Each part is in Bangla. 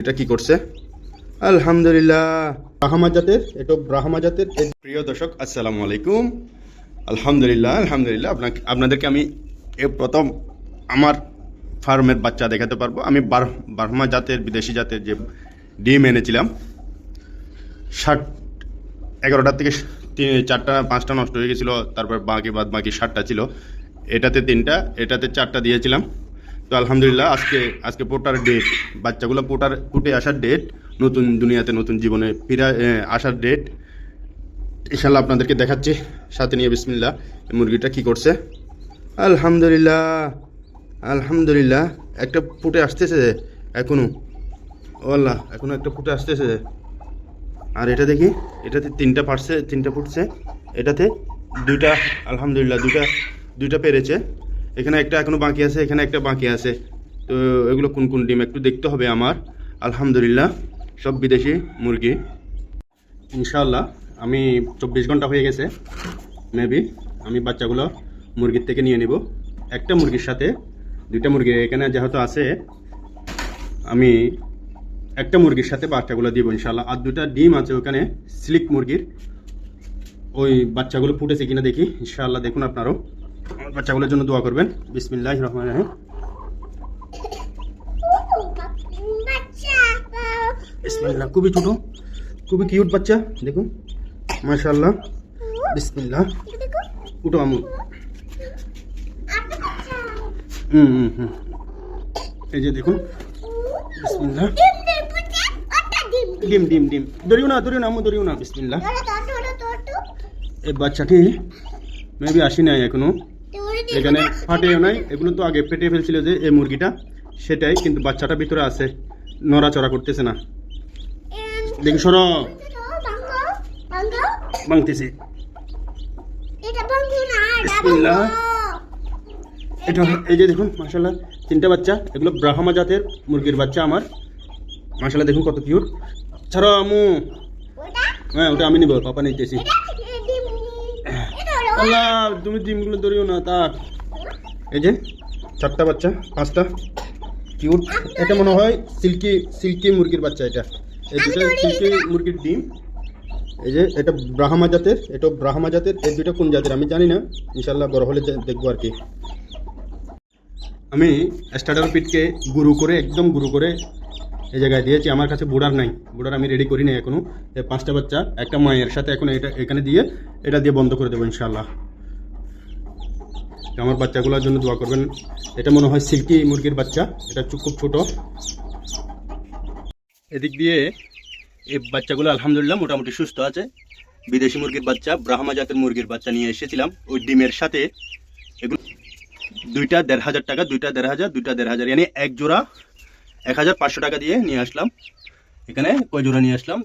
এটা কি করছে? আলহামদুলিল্লাহ। ব্রাহ্মা জাতের, এটা ব্রাহ্মা জাতের। প্রিয় দর্শক, আসসালামু আলাইকুম। আলহামদুলিল্লাহ আলহামদুলিল্লাহ। আপনাকে, আপনাদেরকে আমি এ প্রথম আমার ফার্মের বাচ্চা দেখাতে পারব। আমি বার- ব্রাহ্মা জাতের, বিদেশি জাতের যে ডিম এনেছিলাম, ষাট, এগারোটার থেকে চারটা, পাঁচটা নষ্ট হয়ে গেছিল, তারপর বাকি, বাদ বাকি ষাটটা ছিল। এটাতে তিনটা, এটাতে চারটা দিয়েছিলাম। তো আলহামদুলিল্লাহ, আজকে আজকে পোটার ডেট বাচ্চাগুলো পোটার ফুটে আসার ডেট নতুন দুনিয়াতে নতুন জীবনে ফিরা আসার ডেট ইনশাল্লাহ আপনাদেরকে দেখাচ্ছি। সাথে নিয়ে বিসমিল্লাহ, এই মুরগিটা কি করছে? আলহামদুলিল্লাহ আলহামদুলিল্লাহ, একটা ফুটে আসতেছে এখনও। ও আল্লাহ, এখনও একটা ফুটে আসতেছে আর এটা দেখি, এটাতে তিনটা পারছে, তিনটা ফুটছে। এটাতে দুইটা, আলহামদুলিল্লাহ, দুইটা দুইটা পেরেছে। এখানে একটা এখনও বাকি আছে, এখানে একটা বাকি আছে। তো এগুলো কোন কোন ডিম একটু দেখতে হবে আমার। আলহামদুলিল্লাহ, সব বিদেশি মুরগি। ইনশাল্লাহ আমি চব্বিশ ঘণ্টা হয়ে গেছে। মেবি আমি বাচ্চাগুলো মুরগির থেকে নিয়ে নিব। একটা মুরগির সাথে দুইটা মুরগি, এখানে যেহেতু আছে, আমি একটা মুরগির সাথে বাচ্চাগুলো দিব ইনশাল্লাহ আর দুটা ডিম আছে ওখানে, স্লিক মুরগির। ওই বাচ্চাগুলো ফুটেছে কিনা দেখি, ইনশাআল্লাহ দেখুন আপনারাও। আমার বাচ্চাগুলোর জন্য দোয়া করবেন। বিসমিল্লাহ রহমান রাহিম। বিসমিল্লাহ খুবই ছোট খুবই কিউট বাচ্চা দেখুন মাশাআল্লাহ। বিসমিল্লাহ। উঠো আমু। হুম হুম হুম। এই যে দেখুন বিসমিল্লাহ। ডিম ডিম ডিম। ধরিও না ধরিও না আমু ধরিও না বিসমিল্লাহ। এই বাচ্চাটি মেবি আসি নাই এখনও। এখানে ফাটেও নাই। এগুলো তো আগে পেটে ফেলছিল যে এই মুরগিটা সেটাই কিন্তু বাচ্চাটা ভিতরে আছে। নড়াচড়া করতেছে না। দেখি সর। ভাঙতেছে এটা এই যে দেখুন মাসাল্লাহ তিনটা বাচ্চা এগুলো ব্রাহ্মা জাতের মুরগির বাচ্চা আমার। মাসাল্লাহ দেখুন কত কিউট ছাড়ো আমু হ্যাঁ ওটা আমি নিব পাপা নিতেছি। আল্লাহ তুমি ডিমগুলো ধরিও না তাক এই যে চারটা বাচ্চা পাঁচটা। কিউট এটা মনে হয় সিল্কি সিল্কি মুরগির বাচ্চা এটা। এই দুটো সিল্কি মুরগির ডিম। এই যে এটা ব্রাহ্মা জাতের এটা ব্রাহ্মা জাতের এই দুটো কোন জাতের আমি জানি না। ইনশাল্লাহ বড় হলে দেখব আর কি। আমি স্টার্টার পিটকে গুরু করে একদম গুরু করে এই জায়গায় দিয়েছি। আমার কাছে বুড়ার নাই। বুড়ার আমি রেডি করি নাই এখনও। এই পাঁচটা বাচ্চা, একটা মায়ের সাথে এখন এটা এখানে দিয়ে, এটা দিয়ে বন্ধ করে দেবো ইনশাল্লাহ আমার বাচ্চাগুলোর জন্য দোয়া করবেন। এটা মনে হয় সিল্কি মুরগির বাচ্চা। এটা খুব ছোট। এদিক দিয়ে এই বাচ্চাগুলো আলহামদুলিল্লাহ মোটামুটি সুস্থ আছে। বিদেশি মুরগির বাচ্চা, ব্রাহ্মা জাতের মুরগির বাচ্চা নিয়ে এসেছিলাম। ওই ডিমের সাথে এগুলো দুইটা দেড় হাজার টাকা, দুইটা দেড় হাজার, দুইটা দেড় হাজার এক জোড়া এক হাজার পাঁচশো টাকা দিয়ে নিয়ে আসলাম। এখানে কয় জোড়া নিয়ে আসলাম।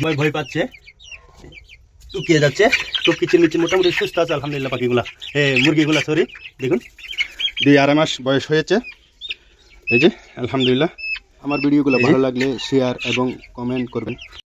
জয় ভয় পাচ্ছে। টুকিয়ে যাচ্ছে। তো কিচিন মিচিন মোটামুটি সুস্থ আছে আলহামদুলিল্লাহ পাখিগুলা। এ মুরগিগুলা সরি দেখুন। দুই আড়াই মাস বয়স হয়েছে। এই যে আলহামদুলিল্লাহ। আমার ভিডিওগুলো ভালো লাগলে শেয়ার এবং কমেন্ট করবেন।